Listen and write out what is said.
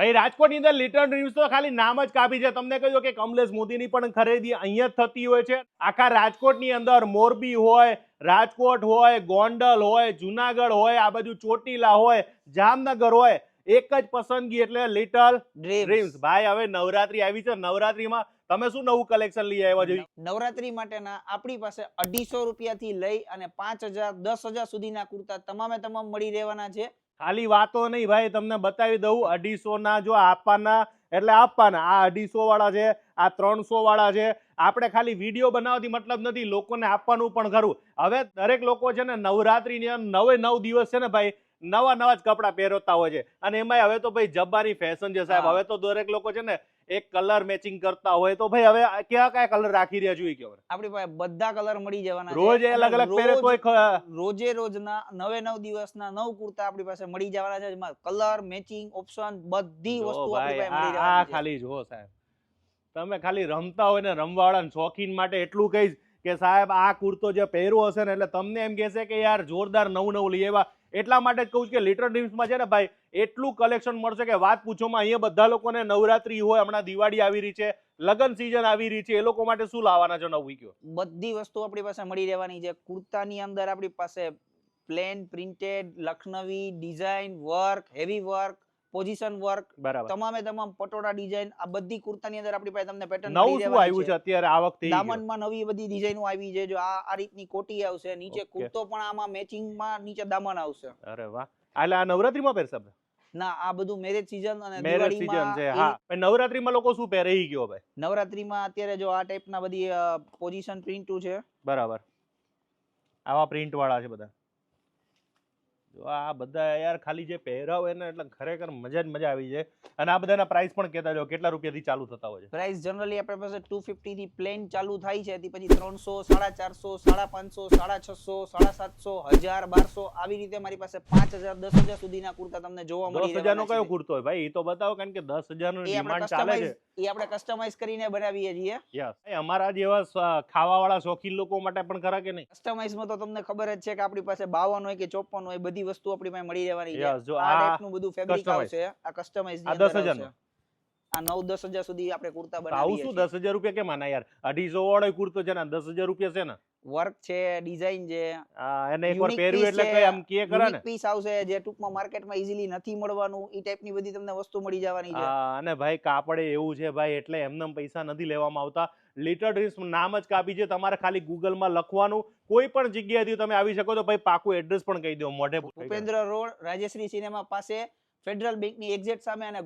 ભાઈ રાજકોટની અંદર લિટલ ડ્રીમ્સ તો ખાલી નામ જ કાપી છે. તમને કહ્યું કે કમલેશ મોદીની પણ ખરીદી અહીંયા જ થતી હોય છે. આખા રાજકોટની અંદર મોરબી હોય રાજકોટ હોય ગોંડલ હોય જુનાગઢ હોય આ બાજુ ચોટીલા હોય જામનગર હોય એક જ પસંદગી એટલે લિટલ ડ્રીમ્સ ડ્રીમ્સ ભાઈ હવે નવરાત્રી આવી છે. નવરાત્રીમાં તમે શું નવું કલેક્શન લઈ આવ્યા જોઈએ નવરાત્રી માટેના આપણી પાસે અઢીસો રૂપિયાથી લઈ અને પાંચ હજાર દસ હજાર સુધીના કુર્તા તમામે તમામ મળી રહેવાના છે. ખાલી વાતો નહીં ભાઈ તમને બતાવી દઉં અઢીસો ના જો આપવાના એટલે આપવાના. આ અઢીસો વાળા છે આ ત્રણસો વાળા છે. આપણે ખાલી વીડિયો બનાવવાથી મતલબ નથી લોકોને આપવાનું પણ ખરું. હવે દરેક લોકો છે ને નવરાત્રીની નવે નવ દિવસ છે ને ભાઈ નવા નવા જ કપડાં પહેરતા હોય છે. અને એમાંય હવે તો ભાઈ જબ્બાની ફેશન છે સાહેબ. હવે તો દરેક લોકો છે ને એક કલર મેચિંગ કરતા હોય તો ભાઈ હવે કયા કયા કલર રાખી રહ્યા જોઈએ કયો આપણી પાસે બધા કલર મળી જવાના રોજ અલગ અલગ પહેરે તો રોજે રોજના નવે નવ દિવસના નવ કુર્તા આપણી પાસે મળી જવાના છે જેમાં કલર મેચિંગ ઓપ્શન બધી વસ્તુ આપણી પાસે મળી આ આ ખાલી જો સાહેબ. તમે ખાલી રમતા હોય ને રમવાવાળા શોખીન માટે એટલું કહીશ કે સાહેબ, આ કુર્તો જે પહેર્યો હશે ને, એટલે તમને એમ કહેશે કે યાર, જોરદાર નવું નવું લઈ આવ્યા. એટલા માટે જ કહું છું કે લિટર ડ્રીમ્સમાં છે ને ભાઈ, એટલું કલેક્શન મળશે કે વાત પૂછોમાં, અહીંયા બધા લોકોને નવરાત્રી હોય, હમણાં દિવાળી આવી રહી છે, લગન સિઝન આવી રહી છે, એ લોકો માટે શું લાવવાના છો નવું કયો બધી વસ્તુ આપણી પાસે મળી રહેવાની છે. કુર્તાની અંદર આપણી પાસે plain printed Lucknowi design work heavy work position work બરાબર. તમામે તમામ પટોળા ડિઝાઇન આ બધી કુર્તાની અંદર આપણી પાસે તમને પેટર્ન નવું શું આવ્યું છે. અત્યારે આ વખતે. દામનમાં નવી બધી ડિઝાઇનો આવી છે. જો આ આ રીતની કોટી આવશે નીચે કુર્તો પણ આમાં મેચિંગમાં નીચે દામન આવશે. અરે વાહ. એટલે આ નવરાત્રીમાં પહેરશે ના આ બધું મેરેજ સીઝન અને મેરેજ સિઝન છે હા. નવરાત્રી નવરાત્રીમાં લોકો શું પહેરે? ઈ ભાઈ ભાઈ. નવરાત્રીમાં અત્યારે જો આ ટાઈપના બધી પોઝિશન પ્રિન્ટુ છે. બરાબર. આવા પ્રિન્ટ વાળા છે બધા. જો આ બધા યાર ખાલી જે પહેરાવ એને એટલે ખરેખર મજા જ મજા આવી જાય. અને આ બધાના પ્રાઇસ પણ કહેતા જો કેટલા રૂપિયાથી ચાલુ થતા હોય છે? પ્રાઇસ જનરલી આપણી પાસે ટુ થી પ્લેન ચાલુ થાય છે તે પછી ત્રણસો સાડા ચારસો સાડા પાંચસો સાડા છસો સાડા સાતસો હજાર બારસો આવી રીતે મારી પાસે પાંચ હજાર દસ હજાર સુધીના કુર્તા તમને જોવા મળે દસ હજારનો કયો કુર્તો હોય ભાઈ? એ તો બતાવો કારણ કે દસ હજાર નો ડિમાન્ડ ચાલે છે. એ આપણે કસ્ટમાઇઝ કરીને બનાવીએ છીએ. યસ અમારા જેવા ખાવા ખાવાવાળા શોખીન લોકો માટે પણ ખરા કે નહીં? કસ્ટમાઇઝમાં તો તમને ખબર જ છે કે આપણી પાસે બાવન હોય કે ચોપન હોય બધી વસ્તુ આપણી પાસે મળી રહેવાની છે. જો આ ટાઈપનું બધું ફેબ્રિક. આવશે આ કસ્ટમાઇઝ આ 10,000 નું? આ નવ દસ હજાર સુધી આપણે કુર્તા બનાવીએ આવું શું દસ હજાર રૂપિયા કેમ આના યાર? અઢીસો વાળો કુર્તો છે ને દસ હજાર રૂપિયા છે ને. વર્ક છે ડિઝાઇન છે એને એકવાર પહેર્યું એટલે કઈ આમ કે કરે ને. પીસ આવશે જે ટૂંકમાં માર્કેટમાં ઈઝીલી નથી મળવાનું ઈ ટાઈપની બધી તમને વસ્તુ મળી જવાની છે. અને ભાઈ કાપડે એવું છે ભાઈ એટલે એમને પૈસા નથી લેવામાં આવતા. લિટર ડ્રીમ્સ નામ જ કાપી છે તમારે ખાલી ગૂગલમાં લખવાનું. કોઈ પણ જગ્યાએથી તમે આવી શકો તો ભાઈ પાકું એડ્રેસ પણ કહી દો મોઢે ભૂપેન્દ્ર રોડ રાજેશ્રી સિનેમા પાસે ફેડરલ બેંકની એક્ઝેક્ટ સામે અને